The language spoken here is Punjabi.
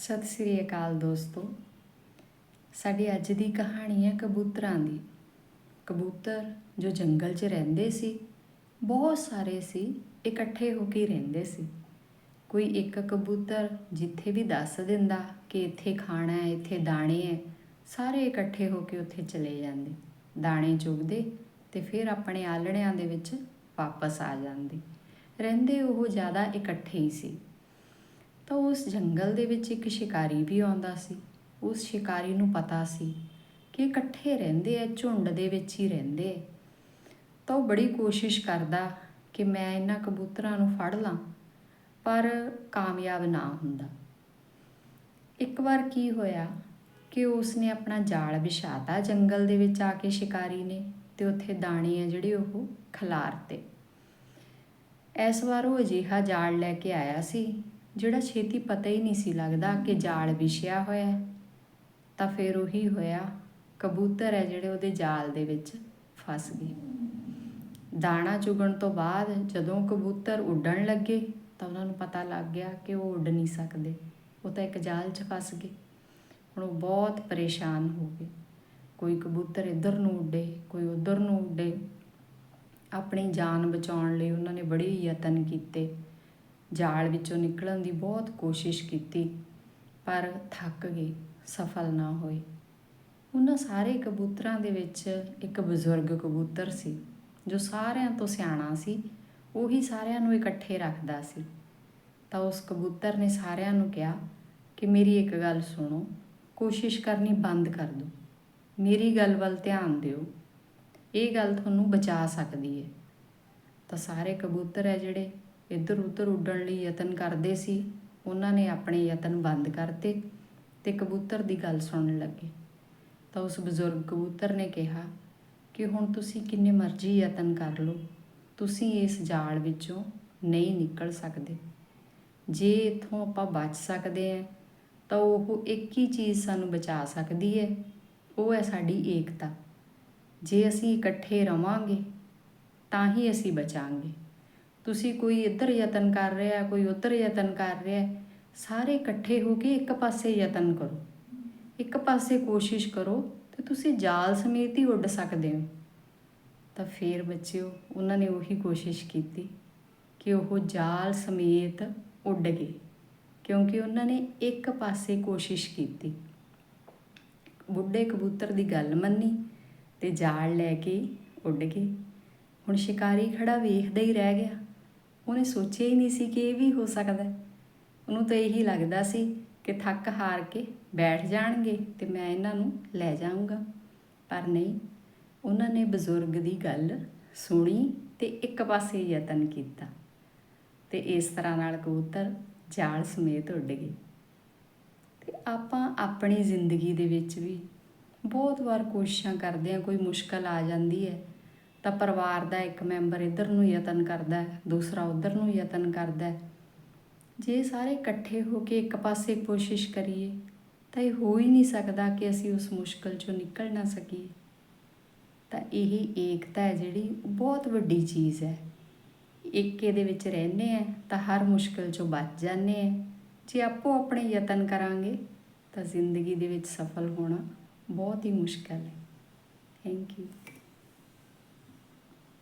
ਸਤਿ ਸ੍ਰੀ ਅਕਾਲ ਦੋਸਤੋ। ਸਾਡੀ ਅੱਜ ਦੀ ਕਹਾਣੀ ਹੈ ਕਬੂਤਰਾਂ ਦੀ। ਕਬੂਤਰ ਜੋ ਜੰਗਲ 'ਚ ਰਹਿੰਦੇ ਸੀ, ਬਹੁਤ ਸਾਰੇ ਸੀ, ਇਕੱਠੇ ਹੋ ਕੇ ਰਹਿੰਦੇ ਸੀ। ਕੋਈ ਇੱਕ ਕਬੂਤਰ ਜਿੱਥੇ ਵੀ ਦੱਸ ਦਿੰਦਾ ਕਿ ਇੱਥੇ ਖਾਣਾ ਹੈ, ਇੱਥੇ ਦਾਣੇ ਹੈ, ਸਾਰੇ ਇਕੱਠੇ ਹੋ ਕੇ ਉੱਥੇ ਚਲੇ ਜਾਂਦੇ। ਦਾਣੇ ਚੁਗਦੇ ਤੇ ਫਿਰ ਆਪਣੇ ਆਲਣਿਆਂ ਦੇ ਵਿੱਚ ਵਾਪਸ ਆ ਜਾਂਦੇ। ਰਹਿੰਦੇ ਉਹ ਜ਼ਿਆਦਾ ਇਕੱਠੇ ਹੀ ਸੀ। ਤਾਂ ਉਸ ਜੰਗਲ ਦੇ ਵਿੱਚ ਇੱਕ ਸ਼ਿਕਾਰੀ ਵੀ ਆਉਂਦਾ ਸੀ। ਉਸ ਸ਼ਿਕਾਰੀ ਨੂੰ ਪਤਾ ਸੀ ਕਿ ਇਕੱਠੇ ਰਹਿੰਦੇ ਐ ਝੁੰਡ ਦੇ ਵਿੱਚ ਹੀ ਰਹਿੰਦੇ ਤਾਂ ਉਹ ਬੜੀ ਕੋਸ਼ਿਸ਼ ਕਰਦਾ ਕਿ ਮੈਂ ਇਹਨਾਂ ਕਬੂਤਰਾਂ ਨੂੰ ਫੜ ਲਾਂ, ਪਰ ਕਾਮਯਾਬ ਨਾ ਹੁੰਦਾ। ਇੱਕ ਵਾਰ ਕੀ ਹੋਇਆ ਕਿ ਉਸਨੇ ਆਪਣਾ ਜਾਲ ਵਿਛਾਤਾ ਜੰਗਲ ਦੇ ਵਿੱਚ ਆ ਕੇ ਸ਼ਿਕਾਰੀ ਨੇ ਤੇ ਉੱਥੇ ਦਾਣੇ ਆ ਜਿਹੜੇ ਉਹ ਖਿਲਾਰਤੇ। ਇਸ ਵਾਰ ਉਹ ਅਜਿਹਾ ਜਾਲ ਲੈ ਕੇ ਆਇਆ ਸੀ ਜਿਹੜਾ ਛੇਤੀ ਪਤਾ ਹੀ ਨਹੀਂ ਸੀ ਲੱਗਦਾ ਕਿ ਜਾਲ ਵਿਛਿਆ ਹੋਇਆ ਤਾਂ ਫਿਰ ਉਹੀ ਹੋਇਆ, ਕਬੂਤਰ ਹੈ ਜਿਹੜੇ ਉਹਦੇ ਜਾਲ ਦੇ ਵਿੱਚ ਫਸ ਗਏ। ਦਾਣਾ ਚੁਗਣ ਤੋਂ ਬਾਅਦ ਜਦੋਂ ਕਬੂਤਰ ਉੱਡਣ ਲੱਗੇ, ਤਾਂ ਉਹਨਾਂ ਨੂੰ ਪਤਾ ਲੱਗ ਗਿਆ ਕਿ ਉਹ ਉੱਡ ਨਹੀਂ ਸਕਦੇ, ਉਹ ਤਾਂ ਇੱਕ ਜਾਲ 'ਚ ਫਸ ਗਏ। ਹੁਣ ਉਹ ਬਹੁਤ ਪਰੇਸ਼ਾਨ ਹੋ ਗਏ। ਕੋਈ ਕਬੂਤਰ ਇੱਧਰ ਨੂੰ ਉੱਡੇ, ਕੋਈ ਉੱਧਰ ਨੂੰ ਉੱਡੇ। ਆਪਣੀ ਜਾਨ ਬਚਾਉਣ ਲਈ ਉਹਨਾਂ ਨੇ ਬੜੇ ਯਤਨ ਕੀਤੇ। ਜਾਲ ਵਿੱਚੋਂ ਨਿਕਲਣ ਦੀ ਬਹੁਤ ਕੋਸ਼ਿਸ਼ ਕੀਤੀ, ਪਰ ਥੱਕ ਗਏ ਸਫਲ ਨਾ ਹੋਏ ਉਹਨਾਂ ਸਾਰੇ ਕਬੂਤਰਾਂ ਦੇ ਵਿੱਚ ਇੱਕ ਬਜ਼ੁਰਗ ਕਬੂਤਰ ਸੀ, ਜੋ ਸਾਰਿਆਂ ਤੋਂ ਸਿਆਣਾ ਸੀ, ਉਹੀ ਸਾਰਿਆਂ ਨੂੰ ਇਕੱਠੇ ਰੱਖਦਾ ਸੀ। ਤਾਂ ਉਸ ਕਬੂਤਰ ਨੇ ਸਾਰਿਆਂ ਨੂੰ ਕਿਹਾ ਕਿ ਮੇਰੀ ਇੱਕ ਗੱਲ ਸੁਣੋ, ਕੋਸ਼ਿਸ਼ ਕਰਨੀ ਬੰਦ ਕਰ ਦਿਓ। ਮੇਰੀ ਗੱਲ ਵੱਲ ਧਿਆਨ ਦਿਓ। ਇਹ ਗੱਲ ਤੁਹਾਨੂੰ ਬਚਾ ਸਕਦੀ ਹੈ ਤਾਂ ਸਾਰੇ ਕਬੂਤਰ ਹੈ ਜਿਹੜੇ ਇੱਧਰ ਉੱਧਰ ਉੱਡਣ ਲਈ ਯਤਨ ਕਰਦੇ ਸੀ। ਉਹਨਾਂ ਨੇ ਆਪਣੇ ਯਤਨ ਬੰਦ ਕਰਤੇ ਤੇ ਕਬੂਤਰ ਦੀ ਗੱਲ ਸੁਣਨ ਲੱਗੇ। ਤਾਂ ਉਸ ਬਜ਼ੁਰਗ ਕਬੂਤਰ ਨੇ ਕਿਹਾ, ਕਿ ਹੁਣ ਤੁਸੀਂ ਕਿੰਨੇ ਮਰਜ਼ੀ ਯਤਨ ਕਰ ਲਓ। ਤੁਸੀਂ ਇਸ ਜਾਲ ਵਿੱਚੋਂ ਨਹੀਂ ਨਿਕਲ ਸਕਦੇ। ਜੇ ਇਥੋਂ ਆਪਾਂ ਬਚ ਸਕਦੇ ਹਾਂ, ਤਾਂ ਉਹ ਇੱਕ ਹੀ ਚੀਜ਼ ਸਾਨੂੰ ਬਚਾ ਸਕਦੀ ਹੈ। ਉਹ ਹੈ ਸਾਡੀ ਏਕਤਾ। ਜੇ ਅਸੀਂ ਇਕੱਠੇ ਰਵਾਂਗੇ, ਤਾਂ ਹੀ ਅਸੀਂ ਬਚਾਂਗੇ। ਤੁਸੀਂ ਕੋਈ ਇੱਧਰ ਯਤਨ ਕਰ ਰਿਹਾ, ਕੋਈ ਉੱਧਰ ਯਤਨ ਕਰ ਰਿਹਾ, ਸਾਰੇ ਇਕੱਠੇ ਹੋ ਕੇ ਇੱਕ ਪਾਸੇ ਯਤਨ ਕਰੋ। ਇੱਕ ਪਾਸੇ ਕੋਸ਼ਿਸ਼ ਕਰੋ ਤੇ ਤੁਸੀਂ ਜਾਲ ਸਮੇਤ ਹੀ ਉੱਡ ਸਕਦੇ ਹੋ। ਤਾਂ ਫੇਰ ਬੱਚਿਓ, ਉਹਨਾਂ ਨੇ ਉਹੀ ਕੋਸ਼ਿਸ਼ ਕੀਤੀ ਕਿ ਉਹ ਜਾਲ ਸਮੇਤ ਉੱਡ ਗਏ, ਕਿਉਂਕਿ ਉਹਨਾਂ ਨੇ ਇੱਕ ਪਾਸੇ ਕੋਸ਼ਿਸ਼ ਕੀਤੀ। ਬੁੱਢੇ ਕਬੂਤਰ ਦੀ ਗੱਲ ਮੰਨੀ ਤੇ ਜਾਲ ਲੈ ਕੇ ਉੱਡ ਗਏ। ਹੁਣ ਸ਼ਿਕਾਰੀ ਖੜਾ ਵੇਖਦਾ ਹੀ ਰਹਿ ਗਿਆ। ਉਹਨੇ ਸੋਚਿਆ ਹੀ ਨਹੀਂ ਸੀ ਕਿ ਇਹ ਵੀ ਹੋ ਸਕਦਾ ਉਹਨੂੰ ਤਾਂ ਇਹੀ ਲੱਗਦਾ ਸੀ ਕਿ ਥੱਕ ਹਾਰ ਕੇ ਬੈਠ ਜਾਣਗੇ ਤੇ ਮੈਂ ਇਹਨਾਂ ਨੂੰ ਲੈ ਜਾਊਂਗਾ। ਪਰ ਨਹੀਂ, ਉਹਨਾਂ ਨੇ ਬਜ਼ੁਰਗ ਦੀ ਗੱਲ ਸੁਣੀ ਤੇ ਇੱਕ ਪਾਸੇ ਯਤਨ ਕੀਤਾ ਤੇ ਇਸ ਤਰ੍ਹਾਂ ਨਾਲ ਕਬੂਤਰ ਜਾਲ ਸਮੇਤ ਉੱਡ ਗਏ। ਤੇ ਆਪਾਂ ਆਪਣੀ ਜ਼ਿੰਦਗੀ ਦੇ ਵਿੱਚ ਵੀ ਬਹੁਤ ਵਾਰ ਕੋਸ਼ਿਸ਼ਾਂ ਕਰਦੇ ਹਾਂ, ਕੋਈ ਮੁਸ਼ਕਲ ਆ ਜਾਂਦੀ ਹੈ। ਤਾਂ ਪਰਿਵਾਰ ਦਾ ਇੱਕ ਮੈਂਬਰ ਇੱਧਰ ਨੂੰ ਯਤਨ ਕਰਦਾ ਹੈ, ਦੂਸਰਾ ਉੱਧਰ ਨੂੰ ਯਤਨ ਕਰਦਾ ਹੈ। ਜੇ ਸਾਰੇ ਇਕੱਠੇ ਹੋ ਕੇ ਇੱਕ ਪਾਸੇ ਕੋਸ਼ਿਸ਼ ਕਰੀਏ, ਤਾਂ ਇਹ ਹੋ ਹੀ ਨਹੀਂ ਸਕਦਾ ਕਿ ਅਸੀਂ ਉਸ ਮੁਸ਼ਕਲ ਚੋਂ ਨਿਕਲ ਨਾ ਸਕੀਏ। ਤਾਂ ਇਹ ਏਕਤਾ ਹੈ ਜਿਹੜੀ ਬਹੁਤ ਵੱਡੀ ਚੀਜ਼ ਹੈ। ਏਕੇ ਦੇ ਵਿੱਚ ਰਹਿੰਦੇ ਆ ਤਾਂ ਹਰ ਮੁਸ਼ਕਲ ਚੋਂ ਬਚ ਜਾਂਦੇ ਆ ਜੇ ਆਪੋ ਆਪਣੇ ਯਤਨ ਕਰਾਂਗੇ, ਤਾਂ ਜ਼ਿੰਦਗੀ ਦੇ ਵਿੱਚ ਸਫਲ ਹੋਣਾ ਬਹੁਤ ਹੀ ਮੁਸ਼ਕਲ ਹੈ। Thank you